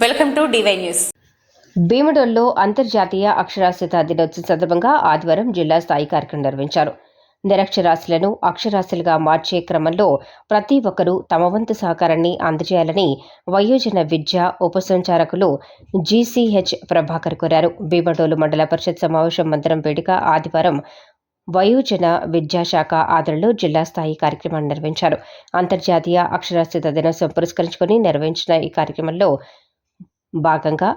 Welcome to DY news. భీమడోల్లో అంతర్జాతీయ అక్షరాస్యత దినోత్సవం సందర్భంగా ఆదివారం జిల్లా స్థాయి కార్యక్రమం నిర్వహించారు. నిరక్షరాస్యులను అక్షరాస్యులుగా మార్చే క్రమంలో ప్రతి ఒక్కరూ తమ వంతు సహకారాన్ని అందజేయాలని వయోజన విద్య ఉపసంచారకులు జీసీహెచ్ ప్రభాకర్ కోరారు. భీమడోలు మండల పరిషత్ సమావేశం మందిరం వేడుక ఆదివారం వయోజన విద్యాశాఖ ఆదరణలో జిల్లా స్థాయి కార్యక్రమాన్ని నిర్వహించారు. అంతర్జాతీయ అక్షరాస్యత దినోత్సవం పురస్కరించుకొని నిర్వహించిన ఈ కార్యక్రమంలో భాగంగా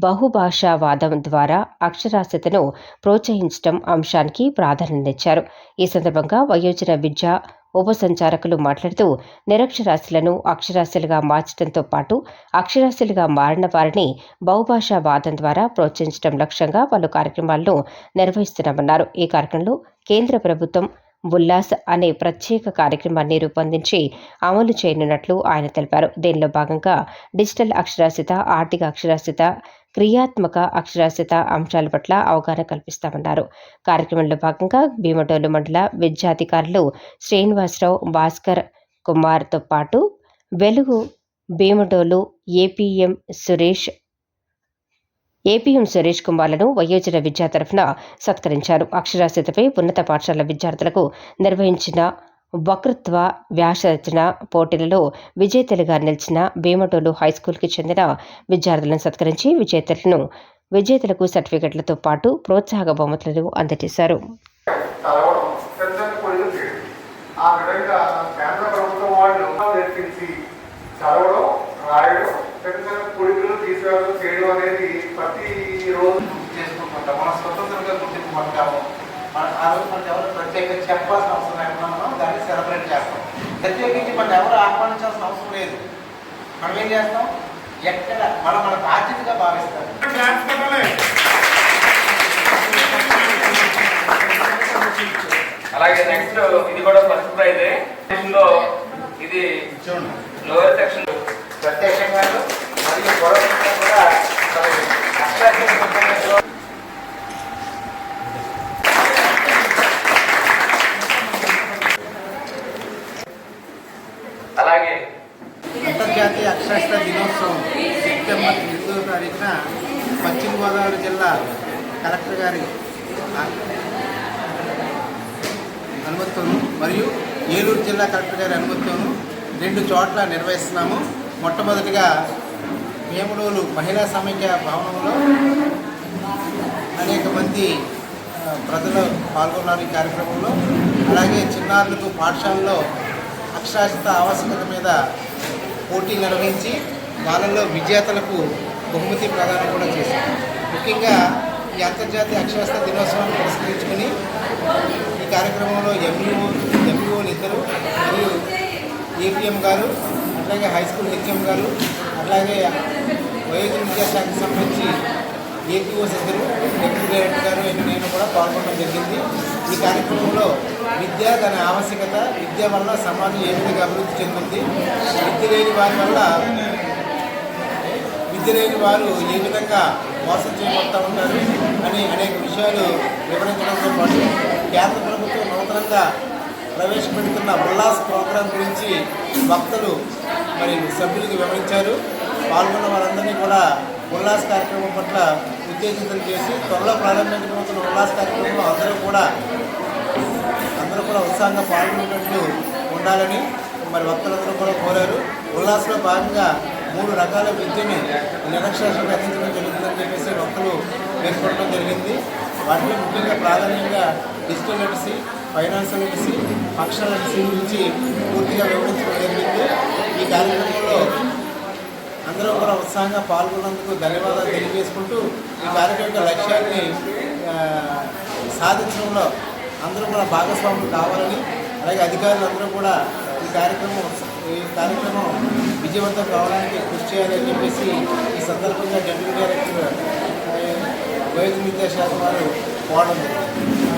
బహుభాషావాదం ద్వారా అక్షరాస్యతను ప్రోత్సహించడం అంశానికి ప్రాధాన్యతనిచ్చారు ఈ సందర్భంగా వయోజన విద్య ఉపసంచారకులు మాట్లాడుతూ నిరక్షరాస్యులను అక్షరాస్యులుగా మార్చడంతో పాటు అక్షరాస్యులుగా మారిన వారిని బహుభాషావాదం ద్వారా ప్రోత్సహించడం లక్ష్యంగా పలు కార్యక్రమాలను నిర్వహిస్తున్నామన్నారు. ఈ కార్యక్రమంలో కేంద్ర ప్రభుత్వం ఉల్లాస్ అనే ప్రత్యేక కార్యక్రమాన్ని రూపొందించి అమలు చేయనున్నట్లు ఆయన తెలిపారు. దీనిలో భాగంగా డిజిటల్ అక్షరాస్యత ఆర్థిక అక్షరాస్యత క్రియాత్మక అక్షరాస్యత అంశాల పట్ల అవగాహన కల్పిస్తామన్నారు. కార్యక్రమంలో భాగంగా భీమటోలు మండల విద్యాధికారులు శ్రీనివాసరావు భాస్కర్ కుమార్తో పాటు వెలుగు భీమటోలు ఏపీఎం సురేష్ ఏపీఎం సురేష్ కుమార్లను వయోజన విద్యా తరఫున సత్కరించారు. అక్షరాస్యతపై ఉన్నత పాఠశాల విద్యార్థులకు నిర్వహించిన వక్తృత్వ వ్యాసరచన పోటీలలో విజేతలుగా నిలిచిన భీమటోలు హైస్కూల్కి చెందిన విద్యార్థులను సత్కరించి విజేతలను విజేతలకు సర్టిఫికెట్లతో పాటు ప్రోత్సాహక బహుమతులను అందజేశారు. చదవడం ఆ విధంగా కేంద్ర ప్రభుత్వం వాళ్ళు నేర్పించి చదవడం రాయడం పెద్ద పొడుగులు తీసివేయడం చేయడం అనేది ప్రతి రోజు చేసుకుంటుంటాం. మనం స్వతంత్రంగా గుర్తింపు పొందాము మన ఆ రోజు మనకి ఎవరు ప్రత్యేకంగా చెప్పాల్సిన అవసరం లేకుండా మనం దాన్ని సెలబ్రేట్ చేస్తాం. ప్రత్యేకించి మనం ఎవరు ఆహ్వానించాల్సిన అవసరం లేదు. మనం ఏం చేస్తాం? ఎక్కడ మనం మన బాధ్యతగా భావిస్తాం అలాగే నెక్స్ట్ ఇది కూడా ఫస్ట్ ప్రైజ్లో ఇది చూడండి. లోయర్ సెక్షన్ ప్రత్యేకంగా అలాగే అంతర్జాతీయ అక్షరాస్యత దినోత్సవం సెప్టెంబర్ ఎనిమిదో తారీఖున పశ్చిమ గోదావరి జిల్లా కలెక్టర్ గారి ఆ- అనుమతితోను మరియు ఏలూరు జిల్లా కలెక్టర్ గారి అనుమతితోను రెండు చోట్ల నిర్వహిస్తున్నాము. మొట్టమొదటిగా వేములూరు మహిళా సమైక్య భవనంలో అనేక మంది ప్రజలు పాల్గొన్నారు ఈ కార్యక్రమంలో. అలాగే చిన్నారులకు పాఠశాలలో అక్షరాస్యత ఆవశ్యకత మీద పోటీ నిర్వహించి వాళ్ళలో విజేతలకు బహుమతి ప్రదానం కూడా చేశారు. ముఖ్యంగా ఈ అంతర్జాతీయ అక్షరాస్యత దినోత్సవాన్ని పురస్కరించుకుని ఈ కార్యక్రమంలో ఎంఈఓ ఎంఈఓలు ఇద్దరు మరియు ఏపీఎం గారు అట్లాగే హై స్కూల్ హెచ్ఎం గారు అట్లాగే వయోజన విద్యాశాఖకు సంబంధించి ఏపీఓస్ ఇద్దరు డిప్యూటీ డైరెక్టర్ గారు నేను కూడా పాల్గొనడం జరిగింది. ఈ కార్యక్రమంలో విద్య దాని ఆవశ్యకత విద్య వల్ల సమాజం ఏ విధంగా అభివృద్ధి చెందుతుంది విద్య లేని వారి వల్ల విద్య లేని వారు ఏ విధంగా మోసం చేయబడతా ఉంటారు అని అనేక విషయాలు వివరించడంతో పాటు కేంద్ర ప్రభుత్వం నూతనంగా ప్రవేశపెడుతున్న ఉల్లాస్ ప్రోగ్రాం గురించి భక్తులు మరి సభ్యులకు వివరించారు. పాల్గొన్న వారందరినీ కూడా ఉల్లాస్ కార్యక్రమం పట్ల ఉత్తేజితం చేసి త్వరలో ప్రారంభించబోతున్న ఉల్లాస్ కార్యక్రమంలో అందరూ కూడా అందరూ కూడా ఉత్సాహంగా పాల్గొనేటట్లు ఉండాలని మరి భక్తులందరూ కూడా కోరారు. ఉల్లాస్లో భాగంగా మూడు రకాల విద్యని నిరక్షరాస్యులకు అందించడం జరుగుతుందని చెప్పేసి భక్తులు పేర్కొనడం జరిగింది. వాటిని ముఖ్యంగా ప్రాధాన్యంగా డిజిటల్ లిటరసీ ఫైనాన్స్ అనేసి ఫంక్షనల్ లిటరసీ గురించి పూర్తిగా వివరించడం జరిగింది ఈ కార్యక్రమంలో అందరూ కూడా ఉత్సాహంగా పాల్గొన్నందుకు ధన్యవాదాలు తెలియజేసుకుంటూ ఈ కార్యక్రమం లక్ష్యాన్ని సాధించడంలో అందరూ కూడా భాగస్వాములు కావాలని అలాగే అధికారులు అందరూ కూడా ఈ కార్యక్రమం ఈ కార్యక్రమం విజయవంతం కావడానికి కృషి చేయాలని చెప్పేసి ఈ సందర్భంగా డెప్యూటీ డైరెక్టర్ వైద్య విద్యాశాఖ వారు కోరడం జరిగింది.